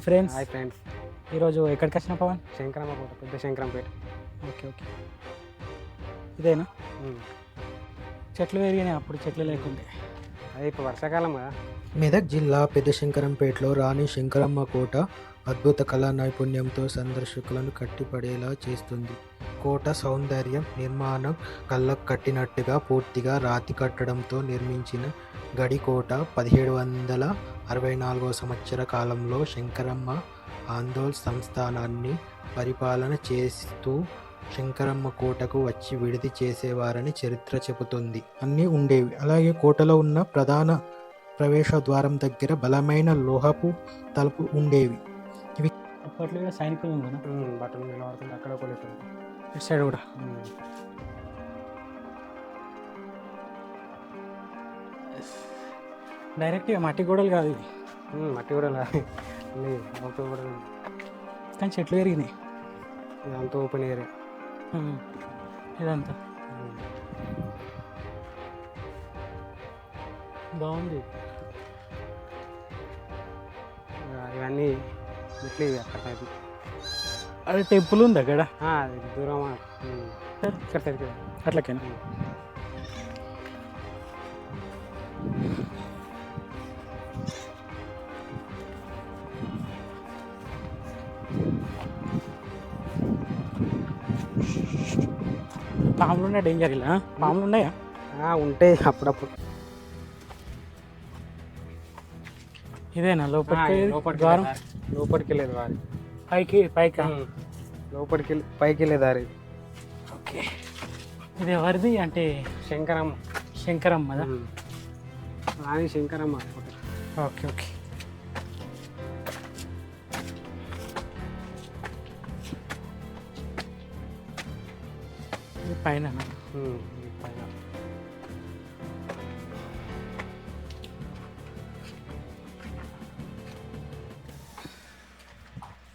Hi friends hi friends ఈరోజు ఎక్కడికి వచ్చిన పవన్? శంకరమ్మ కోట పెద్ద శంకరంపేట. Okay okay. ఇదేనా? చెట్లు పెరిగినాయి అప్పుడు చెట్లు లేకుండే అది ఇప్పుడు వర్షాకాలం కదా. మెదక్ జిల్లా పెద్దశంకరంపేటలో రాణి శంకరమ్మ కోట అద్భుత కళా నైపుణ్యంతో సందర్శకులను కట్టిపడేలా చేస్తుంది. కోట సౌందర్యం నిర్మాణం కళ్ళకు కట్టినట్టుగా పూర్తిగా రాతి కట్టడంతో నిర్మించిన గడి కోట పదిహేడు వందల అరవై నాలుగవ సంవత్సర కాలంలో శంకరమ్మ ఆందోళ్ సంస్థానాన్ని పరిపాలన చేస్తూ శంకరమ్మ కోటకు వచ్చి విడిది చేసేవారని చరిత్ర చెబుతుంది. అన్నీ ఉండేవి. అలాగే కోటలో ఉన్న ప్రధాన ప్రవేశ ద్వారం దగ్గర బలమైన లోహపు తలుపు ఉండేవి. అప్పట్లో కూడా సైనికులు బట్టలు నిలబడుతుంది అక్కడ ఇటు సైడ్ కూడా. డైరెక్ట్ మట్టి గోడలు కాదు ఇది. మట్టి అన్నీ అవుతూ కూడా ఉంది. కానీ చెట్లు పెరిగినాయి. ఇదంతా ఓపెన్ ఏరియా. ఇదంతా. బాగుంది. ఇవన్నీ మెట్లు ఇవి అక్కడ అదే టెంపుల్ ఉంది అక్కడ? దూరం ఇక్కడ సైడ్కి అట్లకేనా? పాములు ఉన్నాయి? డేంజర్ ఇలా పాములు ఉన్నాయా? ఉంటాయి అప్పుడప్పుడు. ఇదేనా? లోపలికి లోపలికి ద్వారం? దారి. లోపలికి వెళ్ళేది వారి. పైకి పైకి? లోపలికి వెళ్ళి పైకి వెళ్ళే దారి. ఓకే. ఇది ఎవరిది అంటే? శంకరమ్మ. శంకరమ్మదా? ఉమ్. రాణి శంకరమ్మ. Okay okay. పైన పైన.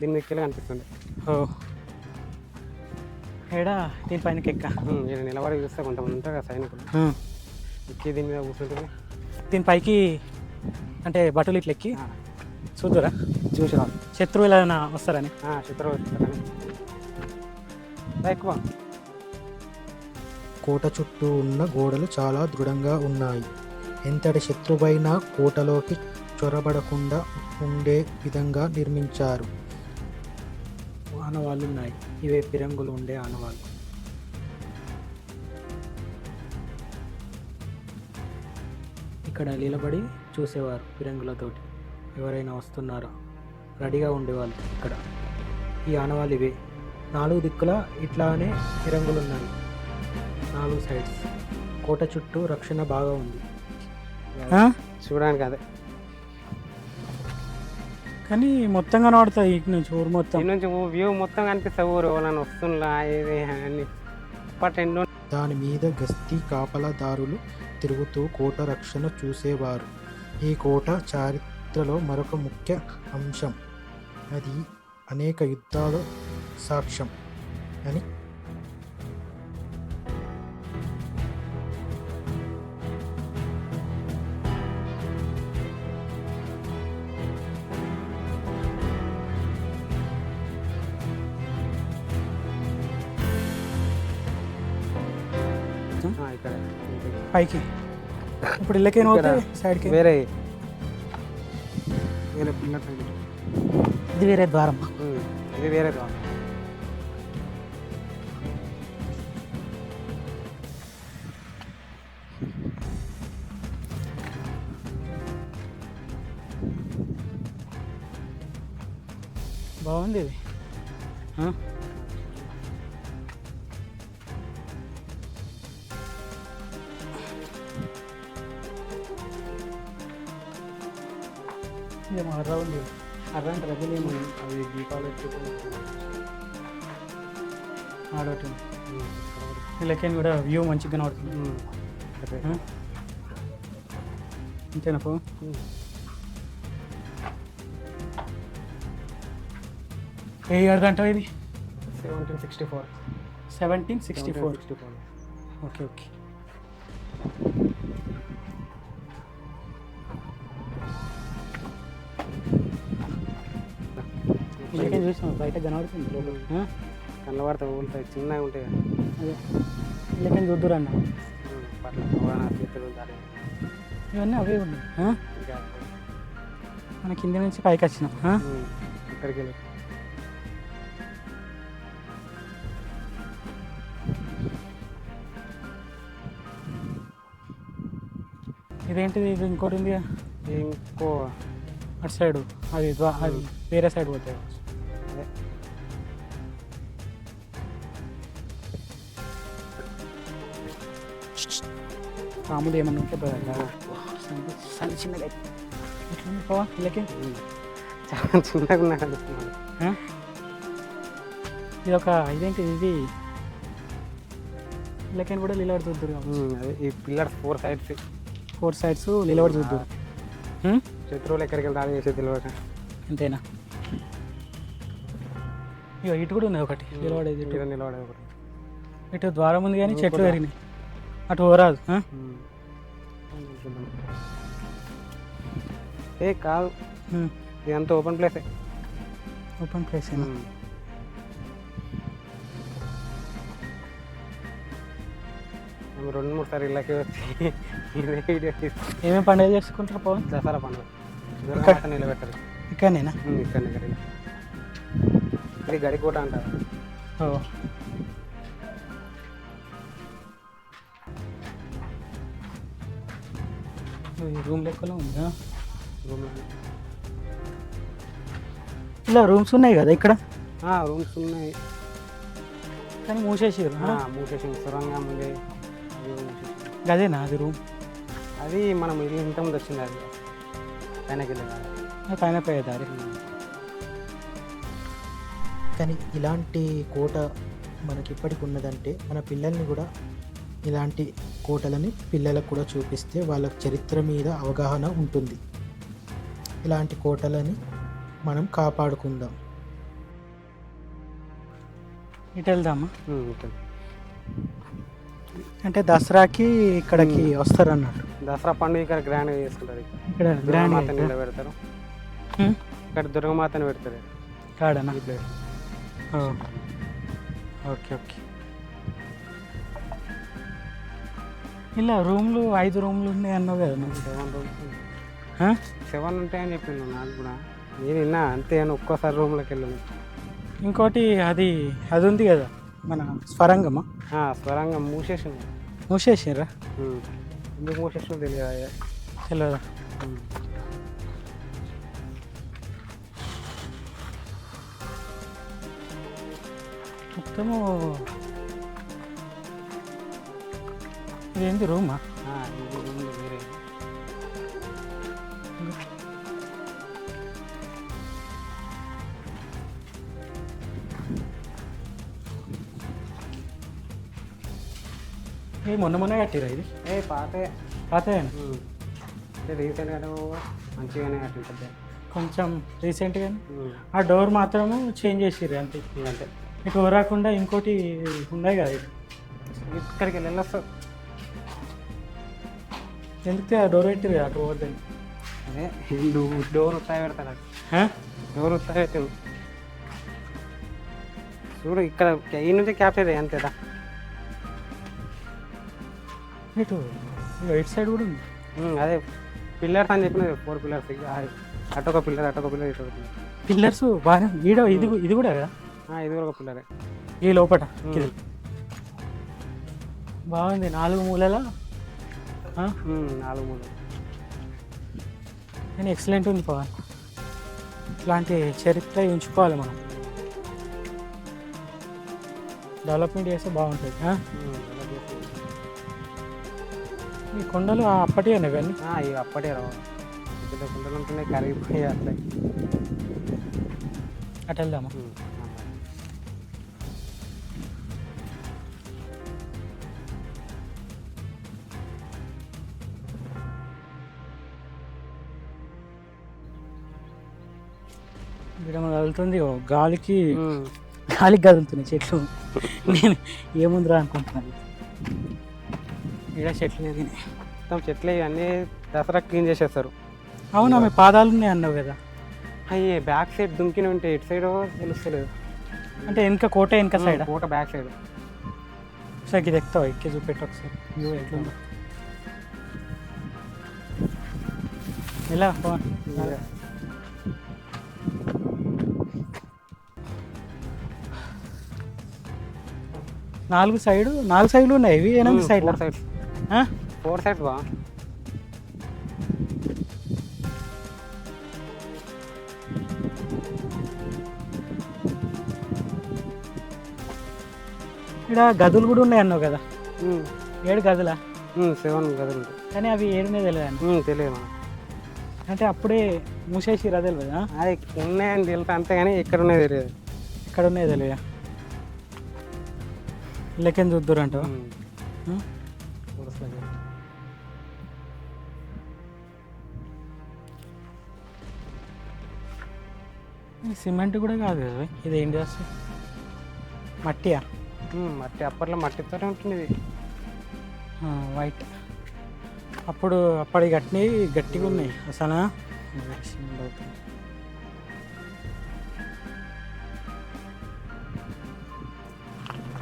దీని మీదకి కనిపిస్తుంది ఓ. ఏడా దీని పైనకి ఎక్క ఈయన నిలబడి చూస్తే కొంతమంది ఉంటారు కదా సైనికులు. ఎక్కి దీని మీద కూర్చుంటుంది. దీని పైకి అంటే బట్టలు ఇట్లా ఎక్కి? చూద్దురా. చూసి రాదు శత్రువులు ఏమైనా వస్తారని? చిత్రం ఎక్కువ. కోట చుట్టూ ఉన్న గోడలు చాలా దృఢంగా ఉన్నాయి. ఎంతటి శత్రువైనా కోటలోకి చొరబడకుండా ఉండే విధంగా నిర్మించారు. ఆనవాళ్ళు ఉన్నాయి ఇవే పిరంగులు ఉండే ఆనవాళ్ళు. ఇక్కడ నిలబడి చూసేవారు పిరంగులతోటి. ఎవరైనా వస్తున్నారా? రెడీగా ఉండేవాళ్ళు ఇక్కడ. ఈ ఆనవాళ్ళు ఇవే. నాలుగు దిక్కుల ఇట్లానే పిరంగులు ఉన్నాయి నాలుగు సైడ్స్ కోట చుట్టూ రక్షణ బాగా ఉంది. చూడడానికి అదే. కానీ మొత్తం కనబడుతుంది ఇటు నుంచి ఊరు మొత్తం. దీని నుంచి వ్యూ మొత్తం కనిపిస్తుంది ఊరు ఎవరైనా వస్తుందా ఇది బట్ ఎన్నో దాని మీద గస్తీ కాపలాదారులు తిరుగుతూ కోట రక్షణ చూసేవారు. ఈ కోట చారిత్రలో మరొక ముఖ్య అంశం. అది అనేక యుద్ధాల సాక్ష్యం అని పైకి. ఇప్పుడు ఇళ్ళకేం అవుతాయి సైడ్కి. వేరే. వేరే ఇది వేరే ద్వారం. ఇది వేరే ద్వారం. బాగుంది ఇది. అర్ర ఉంది అర్ర అంటే ఏమో అది దీపావళి ఆడటం వీళ్ళకేం కూడా వ్యూ మంచిగా కనబడుతుంది? అంతేనా పో? ఏ ఇయర్ అంటావు ఇది? Seventeen sixty four. Seventeen sixty four. Sixty four. Okay okay. కనబడుతుంది. పడితే ఉంటాయి చిన్నగా ఉంటాయి. అదే. లేకని చూద్దురు అన్న ఉమ్, పట్ల పోవాలా, చేతులు దారి ఇవన్నీ అవే ఉన్నాయి. మన కింద నుంచి పైకి వచ్చినాం. ఇక్కడికి వెళ్ళి. ఇదేంటిది? ఇది ఇంకోటి ఉంది ఇంకో అటు సైడ్. అది అది వేరే సైడ్ పోతాయి మామూలు ఏమన్నా ఉంటే సన్ని చిన్నగా ఎట్లుంది పోవా చాలా చిన్నగా ఉన్నా కలుస్తున్నాను ఆ? ఇది ఒక ఇదేంటి ఇది? వీళ్ళకని కూడా లీలవాడు చూద్దురు అదే ఈ pillar four sides. Four sides లీలవాడు చూద్దురు? శత్రువులు ఎక్కడికి దాడి చేసే తెలియక అంతేనా? ఇక ఇటు కూడా ఉంది ఒకటి నిలబడేది ఇటు ఇక్కడ నిలబడే ఒకటి. ఇటు ద్వారం ఉంది కానీ చెట్లు పెరిగినాయి. అటు పోరాదు. ఏ కాదు. ఇదంతా ఓపెన్ ప్లేసే. ఓపెన్ ప్లేస్ రెండు మూడు సార్లు ఇళ్ళకి వచ్చి వీడియో తీసి ఏమేమి పండుగ చేసుకుంటారు పవన్? దసరా పండుగ. దుర్గామాత నిలబెట్టారు. ఇక్కడనేనా? ఇక్కడ ఇక్కడ ఇది గడికోట అంటారు. రూమ్ లెక్కలో ఉందా? రూమ్లో ఇలా రూమ్స్ ఉన్నాయి కదా ఇక్కడ? రూమ్స్ ఉన్నాయి. కానీ మూసేసారు ఆ, మూసేసింది సొరంగం ఉంది అది మూసేసింది. అదేనా అది రూమ్? అది మనం ఇల్లు ఇంత ముందు వచ్చింది అది. పైనకి వెళ్ళి పైన పోయే దారి. కానీ ఇలాంటి కోట మనకి ఇప్పటికి ఉన్నదంటే మన పిల్లల్ని కూడా ఇలాంటి కోటలని పిల్లలకు కూడా చూపిస్తే వాళ్ళ చరిత్ర మీద అవగాహన ఉంటుంది. ఇలాంటి కోటలని మనం కాపాడుకుందాం. ఇటు వెళ్దామా? అంటే దసరాకి ఇక్కడికి వస్తారు అన్నట్టు దసరా పండుగ ఇక్కడ గ్రాండ్గా చేసుకుంటారు. ఇక్కడ ఇక్కడ గ్రాండ్ దుర్గమాతని నిలబెడతారు. ఇక్కడ దుర్గమాతని పెడతారు. కాడనా. Okay okay. ఇలా రూమ్లు ఐదు రూమ్లు ఉన్నాయి అన్నావు కదా నువ్వు. Seven rooms? సెవెన్ ఉంటాయని చెప్పిండు నాకు కూడా. నేను విన్నా అంతే అని ఒక్కోసారి రూమ్లోకి వెళ్ళాను. ఇంకోటి అది అది ఉంది కదా మన స్వరంగమా? స్వరంగా మూసేసింది మూసేసిర్రా? ఉమ్. ఎందుకు మూసేసిందో తెలియదు తెలియదా. మొత్తము ఇదేంటి రూమా? ఇది వేరే ఏ మొన్న మొన్న కట్టిరా ఇది? ఏ పాతే పాతే. అంటే రీసెంట్గానే మంచిగానే కట్టింటుంది కొంచెం రీసెంట్గా ఆ డోర్ మాత్రము చేంజ్ చేసిర్రు అంతే. అంతే. ఇటు రాకుండా ఇంకోటి ఉన్నాయి కదా ఇది? ఇక్కడికి వెళ్ళి వెళ్ళొస్తావు ఎందుకు డోర్ పెట్టిరు అటు పోద్దని అదే నువ్వు డోర్ ఉత్తాయి పెడతాడు డోర్ ఉత్తాయి పెట్టిండు చూడు ఇక్కడ ఈ నుంచి క్యాప్చర్ అంతేదా ఇటు ఇటు సైడ్ కూడా ఉంది. అదే పిల్లర్స్ అని చెప్పినది ఫోర్ పిల్లర్స్ అటొక పిల్లర్ అటొక పిల్లర్ ఇటొక పిల్లర్ పిల్లర్స్ బాగా ఈడ ఇది ఇది కూడా కదా? ఇది కూడా ఒక పిల్లరే ఈ లోపట. బాగుంది నాలుగు మూలల? నాలుగు మూడు. కానీ ఎక్సలెంట్ ఉంది పవన్. ఇట్లాంటి చరిత్ర ఉంచుకోవాలి మనం. డెవలప్మెంట్ చేస్తే బాగుంటుంది. ఈ కొండలు అప్పటి ఇవన్నీ ఆ, ఇవి అప్పటే రావు. కుండలు ఉంటున్నాయి కరిగిపోయి అట్లా. అటు వెళ్దామా? మనం వెళ్తుంది ఓ గాలికి. గాలికి కదులుతున్నాయి చెట్లు. నేను ఏముందిరా అనుకుంటున్నాను. ఇక్కడ చెట్లు ఎదిగినాయి మొత్తం చెట్లు ఇవన్నీ దసరా క్లీన్ చేసేస్తారు. అవునా మీ పాదాలు ఉన్నాయి అన్నావు కదా. అయ్యే బ్యాక్ సైడ్ దుంకిన ఉంటే ఇటు సైడ్ తెలుస్తలేదు. అంటే వెనక కోట వెనక సైడ్? కోట బ్యాక్ సైడ్. ఒకసారి ఇది ఎక్కుతావు? ఎక్కి చూపెట్టు ఒకసారి. వ్యూ ఎట్లుందో ఎలా? నాలుగు సైడ్ నాలుగు సైడ్లు ఉన్నాయి. ఇవి ఎనిమిది సైడ్ సైడ్స్. ఫోర్ సైడ్స్ బా. ఇక్కడ గదులు కూడా ఉన్నాయి అన్నావు కదా? ఏడు గదులా? సెవెన్ గదులు కానీ అవి ఏడునే తెలియదు తెలియదు అంటే అప్పుడే మూసేసి తెలియదు? కదా అది ఉన్నాయని తెలుసు అంతే కానీ ఎక్కడ ఉన్నాయి తెలియదు. ఇక్కడ ఉన్నాయి తెలియదు? లెక్కని చూద్దురంట. సిమెంట్ కూడా కాదు కదా ఇది. ఇది ఏం చేస్తుంది మట్టియా? మట్టి అప్పట్లో మట్టితోనే ఉంటుంది ఇది. వైట్. అప్పుడు అప్పటి గట్టి గట్టిగా ఉన్నాయి. అసలు?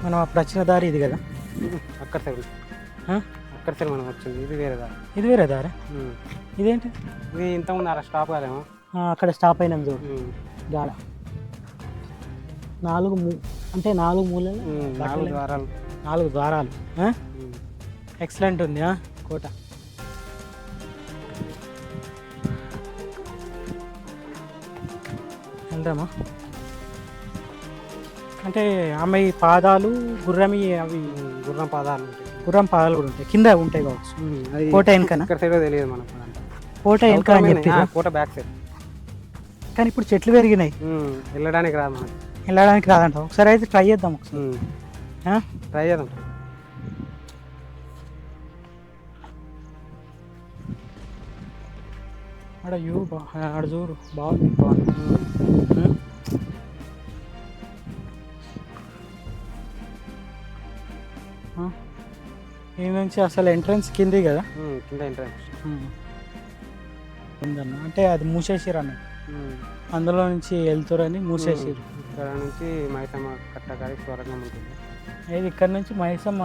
మనం అప్పుడు వచ్చిన దారి ఇది కదా? అక్కడ సైడ్? అక్కడ సైడ్ మనం వచ్చింది. ఇది వేరే దారి. ఇది వేరే దారి. ఇదేంటి? ఇది ఇంతకుముందు అలా స్టాప్ కాదేమో ఆ, అక్కడ స్టాప్ అయినాం చూడు. గాడ నాలుగు మూ అంటే నాలుగు మూలలు? నాలుగు ద్వారాలు. నాలుగు ద్వారాలు. ఎక్సలెంట్ ఉంది కోట. వెళ్దామా? అంటే ఆమె పాదాలు గుర్రమి అవి గుర్రం పాదాలు ఉంటాయి. గుర్రం పాదాలు కూడా ఉంటాయి. కింద ఉంటాయి కావచ్చు. కోట వెనకనా? ఇక్కడ సైడ్ తెలియదు మనకు. కోట వెనక అని చెప్పి కోట బ్యాక్ సైడ్. కానీ ఇప్పుడు చెట్లు పెరిగినాయి. వెళ్ళడానికి రాదు మనకి. వెళ్ళడానికి రాదంట. ఒకసారి అయితే ట్రై చేద్దాం ఒకసారి? ట్రై చేద్దాం. ఆడ యూ బా ఆడ చూడు. బాగుంది బాగుంది. ఈ నుంచి అసలు ఎంట్రన్స్ కింది కదా? కింద ఎంట్రన్స్. ఉందన్న. అంటే అది మూసేసిరు అన్న అందులో నుంచి వెళ్తురని మూసేసిరు ఇక్కడ నుంచి మైసమ్మ కట్టకాడి స్వరంగం ఉంటుంది. ఇది ఇక్కడ నుంచి మైసమ్మ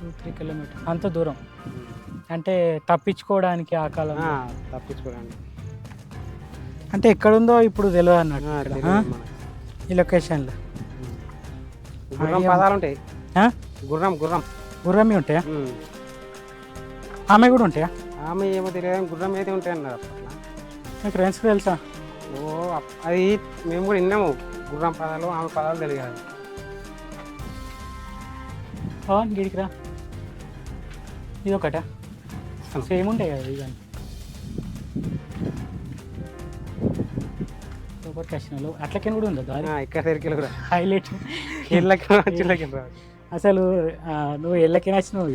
టూ త్రీ కిలోమీటర్ అంత దూరం. అంటే తప్పించుకోవడానికి ఆ కాలం. తప్పించుకోవడానికి. అంటే ఎక్కడుందో ఇప్పుడు తెలియదు అన్నట్టు. ఈ లొకేషన్లో. పదాలు ఉంటాయి? గుర్రం గుర్రం. గుర్రమి ఉంటాయా. ఆమె కూడా ఉంటాయా? ఆమె ఏమో తెలియదు గుర్రం అయితే ఉంటాయి అన్నారు అప్పట్లో. మీ ఫ్రెండ్స్కి తెలుసా? ఓ అది మేము కూడా విన్నాము. గుర్రం పదాలు ఆమె పదాలు తెలియదు. పవన్ గిడికి రా. ఇది ఒకటా సేమ్ ఉంటాయి కదా ఇవన్నీ సూపర్ క్యాషన్లో అట్లకి కూడా ఉందా దారి? ఇక్కడ కూడా. హైలైట్ చిల్లకి రాదు అసలు నువ్వు ఎళ్ళకి నచ్చినావు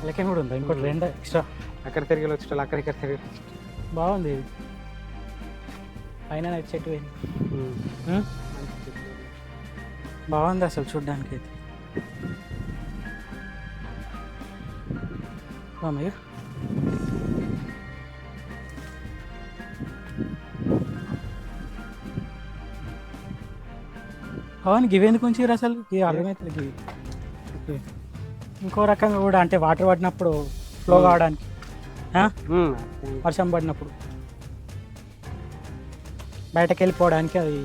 ఎళ్ళకి కూడా ఉందా? ఇంకోటి రెండు ఎక్స్ట్రా అక్కడ తిరిగి వచ్చేటోళ్ళు అక్కడ ఇక్కడ తిరిగి బాగుంది ఇది. పైన నైట్ చెట్టు పోయింది. ఉం? బాగుంది అసలు చూడ్డానికి అయితే పవన్ గివేందుకు ఉంచిర్రు అసలు? అర్థమవుతుంది ఓకే. ఇంకో రకంగా కూడా అంటే వాటర్ పడినప్పుడు ఫ్లో కావడానికి. ఆ? వర్షం పడినప్పుడు. బయటకు వెళ్ళిపోవడానికి అది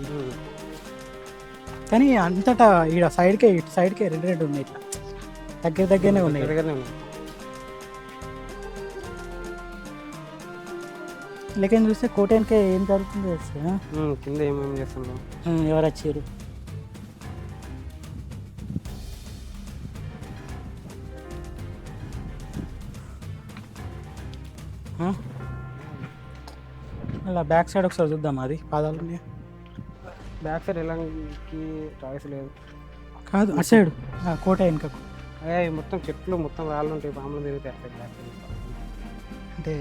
కానీ అంతటా ఈడ సైడ్కే ఇటు సైడ్కే రెండు రెండు ఉన్నాయి ఇట్లా. దగ్గర దగ్గరనే ఉన్నాయి. లేకని చూస్తే కోటేనికే ఏం జరుగుతుందో తెలుసా? కింద ఏమేమి చేస్తున్నాం ఉమ్, ఎవరు వచ్చారు అలా బ్యాక్ సైడ్ ఒకసారి చూద్దాం అది. పాదాలు? బ్యాక్ సైడ్ వెళ్ళడానికి చాయిస్ లేదు. కాదు అటు సైడ్. కోట వెనుకకు. అదే మొత్తం చెట్లు మొత్తం రాళ్ళు ఉంటాయి పాములు తిరుగుతాయి అక్కడ బ్యాక్ సైడ్. అంటే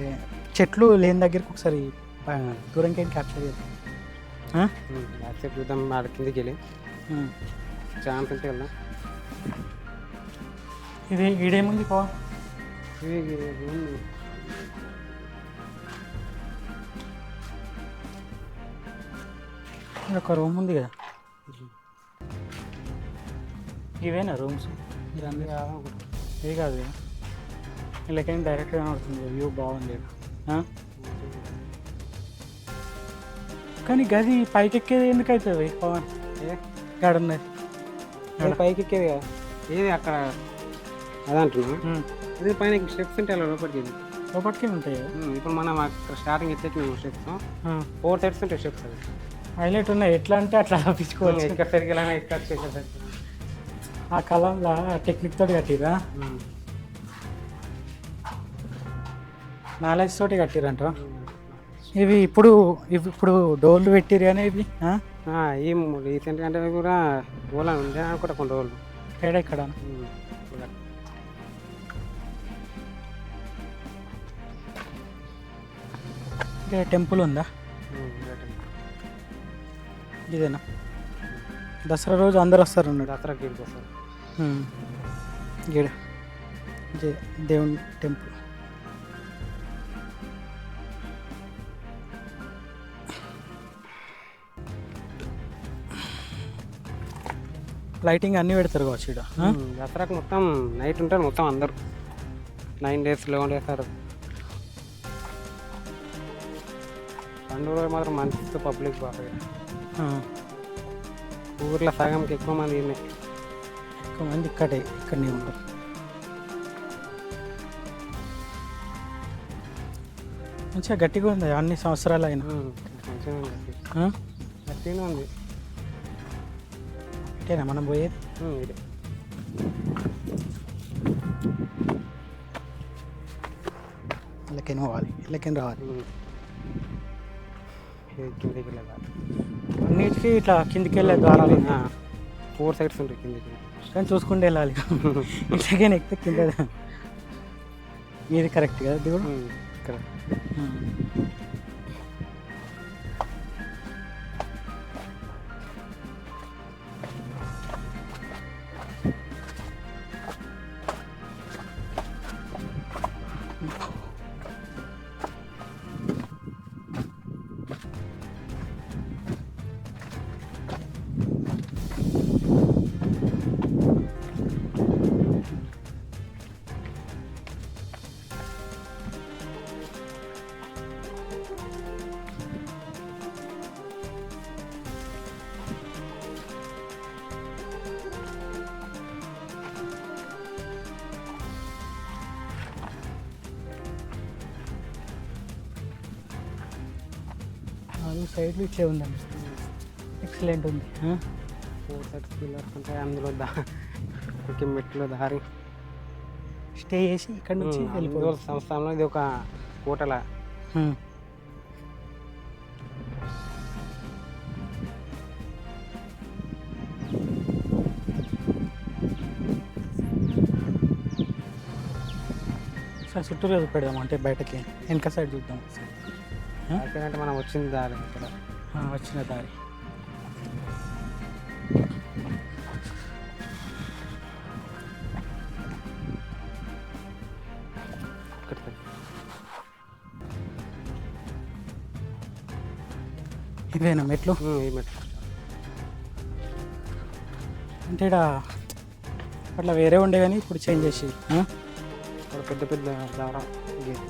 చెట్లు లేని దగ్గరికి ఒకసారి దూరంకి క్యాప్చర్ చేద్దాం. బ్యాక్ సైడ్ చూద్దాం ఆడ కిందికి వెళ్ళి. ఛాన్స్ ఉంటే వెళ్దాం. ఇది ఈడేముంది పో? ఒక రూమ్ ఉంది కదా. ఇవేనా రూమ్స్? మీరు అన్ని ఇవి కాదు కదా వీళ్ళకైనా డైరెక్ట్గా కనబడుతుంది. వ్యూ బాగుంది? కానీ గది పైకి ఎక్కేది ఎందుకు అవుతుంది పవన్? ఇక్కడ ఉన్నది అది పైకి ఎక్కేది కదా. ఏది అక్కడ. ఇది పైన స్టెప్స్ ఉంటాయి అలా లోపలికి ఇది. లోపలికి ఉంటాయి? కదా ఇప్పుడు మనం అక్కడ స్టార్టింగ్ ఎత్తేసినాము స్టెప్స్. ఫోర్ సైడ్స్ ఉంటాయి స్టెప్స్ అది హైలైట్ ఉన్నాయి. ఎట్లా అంటే అట్లా ఆపించుకోవచ్చు ఇక్కడ సరిగ్గా చేసేసరికి ఆ కాలంలో టెక్నిక్ తోటి కట్టిరా? నాలెడ్జ్ తోటి కట్టిరంట. ఇవి ఇప్పుడు ఇవి ఇప్పుడు డోర్లు పెట్టిరు కానీ ఇవి ఆ? ఈ రీసెంట్ అంటే కూడా ఓలా ఉండే అనుకుంటా కొన్ని రోజులు. ఏడ ఇక్కడ టెంపుల్ ఉందా. ఇదేనా? దసరా రోజు అందరు వస్తారు అన్నాడు. దసరాకి ఇక్కడికి వస్తారు గీడ దేవుని టెంపుల్. లైటింగ్ అన్నీ పెడతారు కావచ్చు ఇక్కడ ఆ? ఉమ్, దసరాకి మొత్తం నైట్ ఉంటారు మొత్తం అందరు. నైన్ డేస్ లెవెన్ డేస్ ఆరు పండుగ రోజు మాత్రం మంచి పబ్లిక్ బాగా. ఊర్లో సగంకి ఎక్కువ మంది. ఎక్కువ మంది ఇక్కడే ఇక్కడనే ఉంటారు మంచిగా గట్టిగా ఉంది అన్ని సంవత్సరాలు అయినా మంచిగా ఉంది. ఇటేనా మనం పోయేది? ఇదే పోవాలి? ఇళ్ళకైనా రావాలి? ఇది కిందికి వెళ్ళాలి అన్నిటికీ ఇట్లా కిందికి వెళ్ళే ద్వారాలు. ఫోర్ సైడ్స్ ఉంటాయి కిందికి. కానీ చూసుకుంటూ వెళ్ళాలి. ఇట్లకైనా ఎక్కితే కింద. మీది కరెక్ట్ కదా ఇది కూడా ఉమ్, సైడ్లు ఇట్లే ఉందండి. ఎక్సలెంట్ ఉంది? ఫోర్ సైడ్స్ పిల్లర్స్ ఉంటాయి అందులో దా ఇంకే మెట్లు దారి. స్టే చేసి ఇక్కడ నుంచి వెళ్ళిపోవాలి సంస్థానంలో ఇది ఒక కోటల. సార్ చుట్టూరు పెడదాం అంటే బయటకి. వెనక సైడ్ చూద్దాం? అంటే మనం వచ్చింది దారి ఇక్కడ. వచ్చిన దారి. ఇవేనా మెట్లు? ఈ మెట్లు. అంటే ఇక్కడ అట్లా వేరే ఉండే కానీ ఇప్పుడు చేంజ్ చేసి పెద్ద పెద్ద గేట్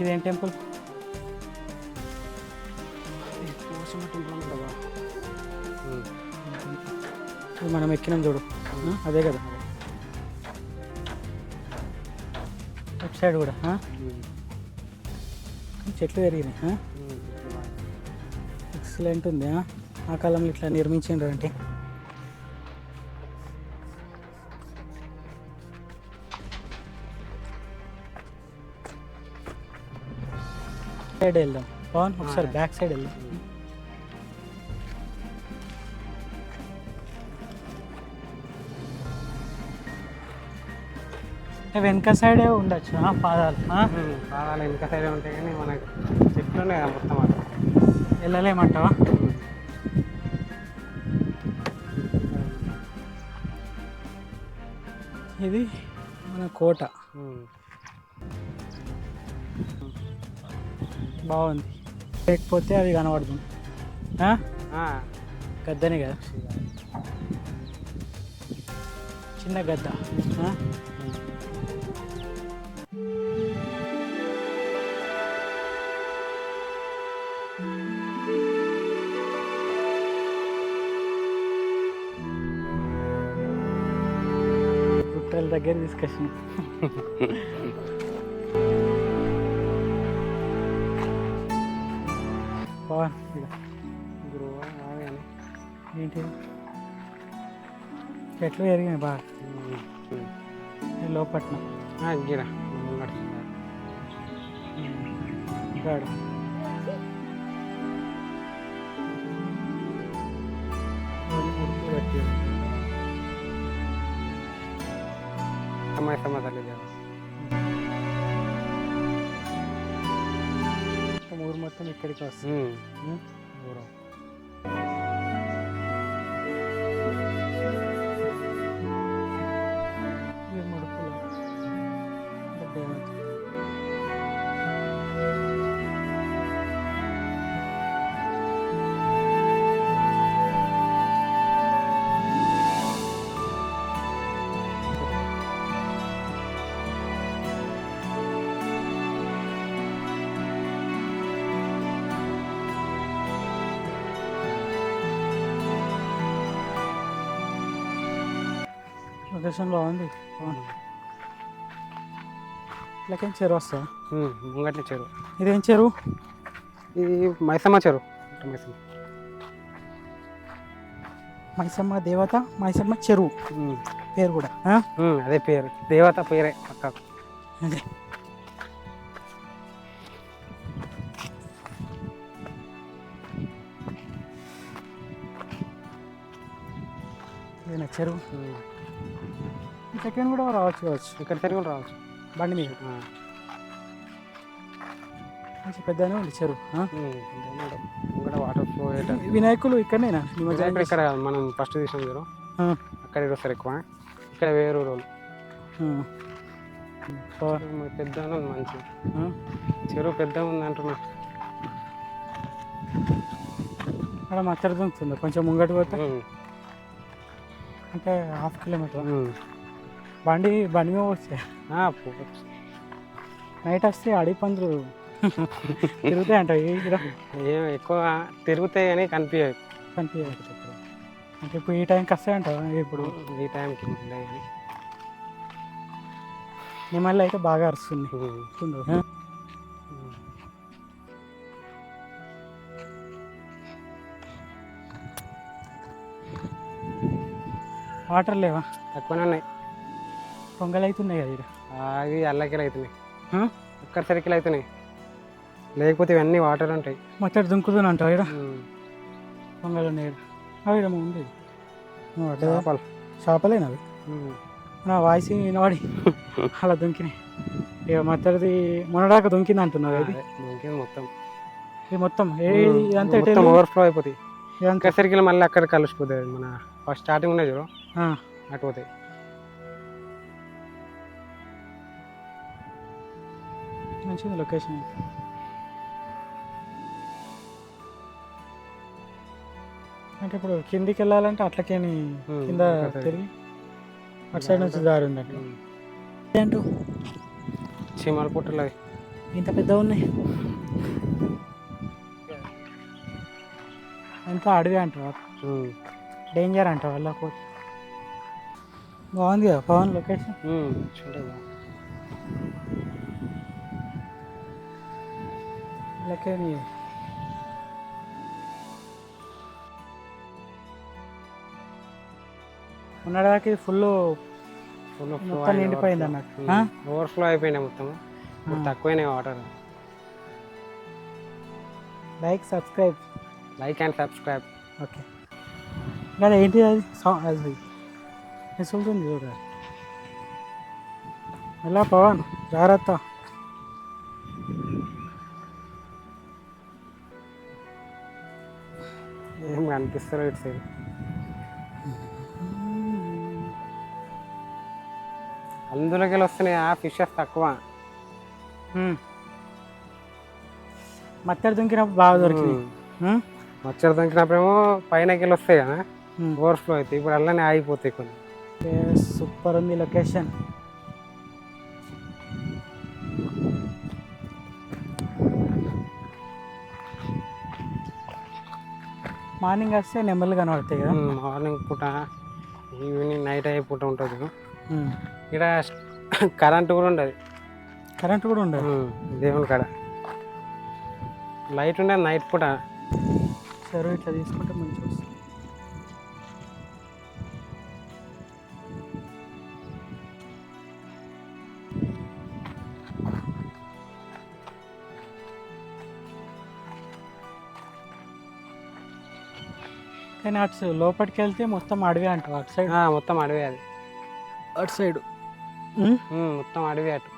ఇదేం టెంపుల్? ఇది మనం ఎక్కినాం చూడు. అదే కదా. లెఫ్ట్ సైడ్ కూడా చెట్లు పెరిగినాయి ఎక్సలెంట్ ఉంది ఆ? ఆ కాలంలో ఇట్లా నిర్మించిండ్రు అంటే సైడ్ వెళ్దాం. పవన్ ఒకసారి బ్యాక్ సైడ్ వెళ్దాం. అంటే వెనక సైడ్ ఉండొచ్చు పాదాలు పాదాలు వెనక సైడ్ ఉంటాయి కానీ మన చెట్లు ఉన్నాయి మొత్తం వెళ్ళలేమంటావా? ఇది మన కోట. బాగుంది. లేకపోతే అది కనబడుతుంది. గద్దనే కదా. చిన్న గద్ద ఆ? గుట్టల దగ్గర తీసుకొచ్చిన పవన్ ఇక గురువు ఆగని. ఏంటి చెట్లు పెరిగినాయి బాగా ఉమ్, ఉమ్. నేను లోపట్న ఆ, గిడ సమయ సమాధానం లేదు మొత్తం ఊరు మొత్తం ఇక్కడికి వస్తుంది లొకేషన్ బాగుంది ఇట్లకేం చెరువు వస్తా ఉమ్, ముంగట్ల చెరువు. ఇదేం చెరువు? ఇది మైసమ్మ చెరువు. మైసమ్మ మైసమ్మ దేవత మైసమ్మ చెరువు. పేరు కూడా అదే పేరు. దేవత పేరే పక్కకు అదే. చెరువు. సెకండ్ కూడా రావచ్చు కావచ్చు. ఇక్కడ చెరువులు రావచ్చు. బండి మీద. మంచి పెద్దనే ఉంది చెరువు ముంగట వాటర్ ఫ్లో అయ్యేటట్టు వినాయకులు ఇక్కడనేనా? వినాయకుడు ఇక్కడ మనం ఫస్ట్ తీసాం చూడు. అక్కడ వస్తారు ఎక్కువ. ఇక్కడ వేరే ఊరు పెద్ద ఉంది మంచి? చెరువు పెద్ద ఉంది అంటున్నా. అక్కడ దొంగతుంది కొంచెం ముంగటి పోతే అంటే హాఫ్ కిలోమీటర్. బండి బండి మీద పోవచ్చు. నైట్ వస్తే అడవి పందులు తిరుగుతాయి అంట ఏం ఎక్కువ తిరుగుతాయి అని కనిపించాయి కనిపించదు అంటే ఇప్పుడు ఈ టైంకి వస్తాయంట ఇప్పుడు? ఈ టైంకి నిమ్మల్ని అయితే బాగా అరుస్తుంది. వాటర్ లేవా? తక్కువనే ఉన్నాయి. పొంగల్ అవుతున్నాయి కదా ఇక్కడ అవి అల్లకిలు అవుతున్నాయి ఆ? ఒక్కరి సరికిలు అవుతున్నాయి లేకపోతే ఇవన్నీ వాటర్ ఉంటాయి. మచ్చడి దుంకుతుంది అంట ఇక్కడ. పొంగల్ ఉన్నాయి. అవి ఇక్కడ ఉంది? చేపలు. చేపలేనా అవి. నా వాయిస్ వినవాడి అలా దుంకినాయి. ఇక మచ్చడిది మొన్నడాక దుంకింది అంటున్నావు ఇది అదే, దొరికింది మొత్తం. ఇది. మొత్తం ఇదంతా మొత్తం? ఓవర్ఫ్లో అయిపోతాయి. ఇదంతా ఒక్కరి సరికిలు మళ్ళీ అక్కడ కలిసిపోతాయి మన ఫస్ట్ స్టార్టింగ్ ఉన్నాయి చూడు. అటు పోతాయి. మంచిది లొకేషన్ అంటే ఇప్పుడు కిందికి వెళ్ళాలంటే అట్లకేని కింద. తిరిగి అటు సైడ్ నుంచి దారి ఉమ్. ఏంటో? చీమల పుట్టలు ఇంత పెద్ద ఉన్నాయి. అంతా అడవి అంటారు. డేంజర్ అంట వాళ్ళ బాగుంది కదా పవన్ లొకేషన్? చూడదు లొకేని ఉన్నదాకా ఫుల్ ఫుల్ మొత్తం నిండిపోయింది అన్నట్టు? ఓవర్ఫ్లో అయిపోయినాయి మొత్తం. ఆ. తక్కువైనాయి water like subscribe like and subscribe okay కదా ఏంటి అది? సౌ- అది. మిసులుతుంది చూడ. ఎలా పవన్? జాగ్రత్త. కనిపిస్తారు ఇటు సైడ్. అందులోకి వెళ్ళి వస్తున్నాయి ఆ ఫిషెస్ తక్కువ. మత్తడి దుంకినప్పుడు బాగా దొరికింది. ఉమ్. మచ్చలు దొంకినప్పుడేమో పైనకి వెళ్ళి వస్తాయి కదా. ఓవర్ఫ్లో అవుతాయి ఇప్పుడు అలానే ఆగిపోతాయి కొన్ని. సూపర్ ఉంది లొకేషన్. మార్నింగ్ వస్తే నెమ్మలు కనబడతాయి కదా. మార్నింగ్ పూట ఈవినింగ్ నైట్ అయ్యే పూట ఉంటుంది. ఇక్కడ కరెంట్ కూడా ఉండదు. కరెంట్ కూడా ఉండదు. దేవుని కాడ. లైట్ ఉండదు నైట్ పూట. సరే ఇట్లా తీసుకుంటే మంచిగా కానీ అటు లోపలికి వెళ్తే మొత్తం అడవి అంటావు? అటు సైడ్? మొత్తం అడవి అది. అటు సైడ్? మొత్తం అడవి అటు.